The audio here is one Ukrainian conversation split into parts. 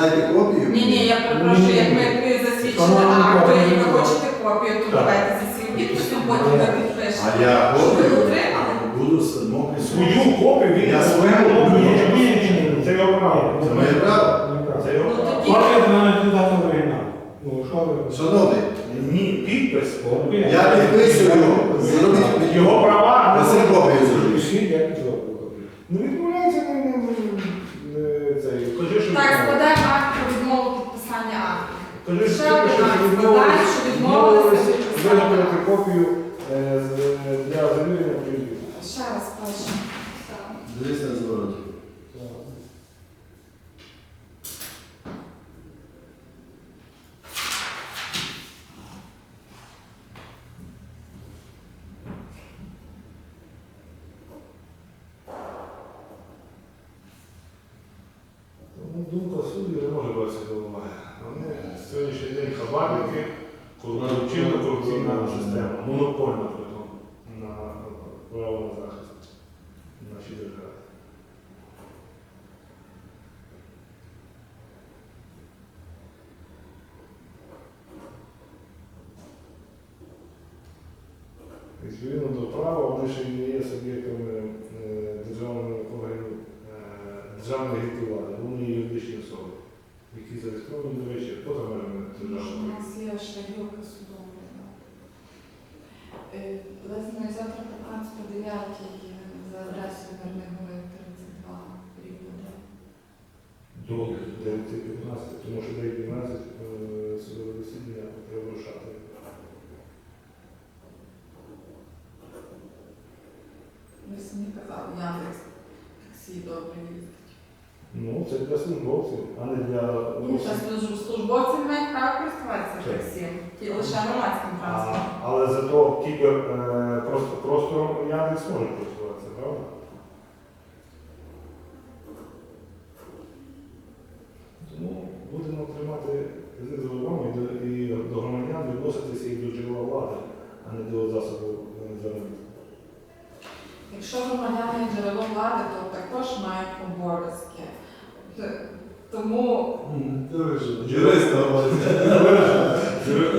Дайте копію. Ні, ні, я перепрошую, як ми ви засвідчили акт, і ви копію. хочете копію, то давайте зі своїм підписом, потім ви підпишете. А я копію буду самому Свою копію він Я свою копію. ні, Ні, ні, ні, це його право. Це моє право. Це його право. Копія повинна дати оригінал. Ну? Шановний, Ні, підпис. Я підписую, зробіть Його права. Василь копію зробіть. Я підроблю копію. Ну відмовляється не, не, не, цей. Кажи, що Так, відмовляється. складаємо акт про відмову підписання що Ще відмовились- складаємо, що відмовилися від виготовити копію е, з- для завірення політики. Ще раз пишу. Дивись на звороті. Тому думка суддів не може братися до уваги. Сьогоднішній корупційна корупційна система, монопольна при тому на право на захист в нашій державі. Відповідно до права, вони ще не є суб'єктами е, державної органів е, державної влади, вони є юридичні особи, які зареєстровані, до речі, поза межами У державної. нас є ще гілка судова. Лесної завтра 15.09 за адресою Мирної 32 рівня. До 9.15, тому що 9.15 е, судове засідання треба вирушати. Ви самі казали, Яндекс таксі добре їздить. Ну, це для службовців, а не для Ну, служб- службовці не мають права користуватися Так. таксі, ті лише громадським А, транспортом. але зато кібер е, просто, просто Яндекс може користуватися, правда? Тому будемо тримати язик за і до, і до громадян відноситися як до джерела влади, а не до засобу е, заробітку. Якщо громадяни є джерело влади, то також мають обов'язки. Тому Юриста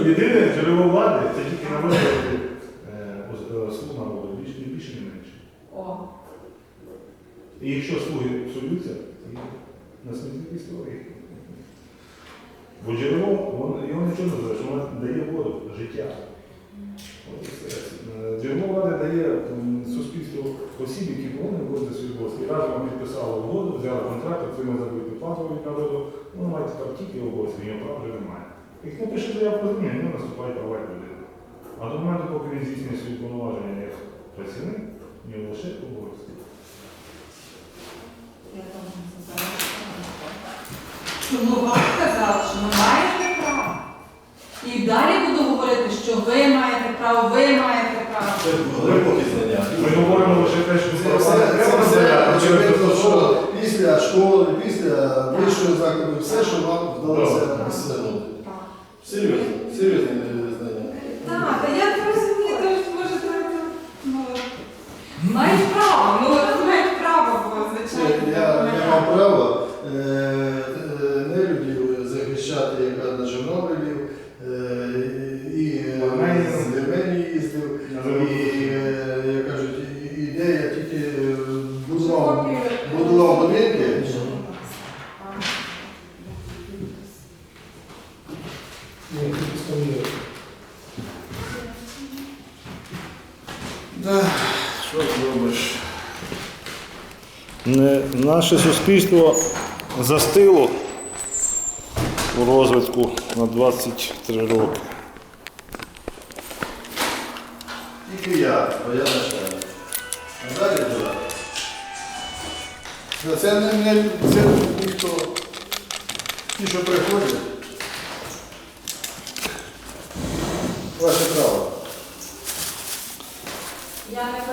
Єдине джерело влади це тільки на виборі е, слуг народу, більше, не більше, не менше. о, І якщо слуги псуються, то на смітник історії. Бо джерело, його нічого не зробиш, воно дає воду, життя. Е, Джерело влади дає І разом підписали угоду, взяли контракт, отримали заробітну плату від народу, воно має тепер тільки обов'язки, його прав вже немає. Як напише заяву про зміни, в наступає права як людина. А до моменту, поки він здійснює свої повноваження як працівник, нього лише обов'язки. не. Чому вам казали, що ви маєте право? І далі буду говорити, що ви маєте право, ви маєте право. Це глибокі знання. Ми говоримо лише те, що Це не все заявляти, очевидно, що що після школи, після вищого закладу, все, що вам вдалося Так. осягнути. Так. Серйозно, серйозні е, знання. Так, та я розумію, то ж може треба. Ну, мають право, ну мають право, бо звичайно. Я, я мав право е, е, нелюдів захищати, як на Чорнобилів, е, і з Вірменії їздив. Що зробиш? Наше суспільство застило у розвитку на 23 роки. Тільки я, бо я начальник. А далі була. Це, це не, не це ніхто. Ті, що приходять. Ваше право. Я не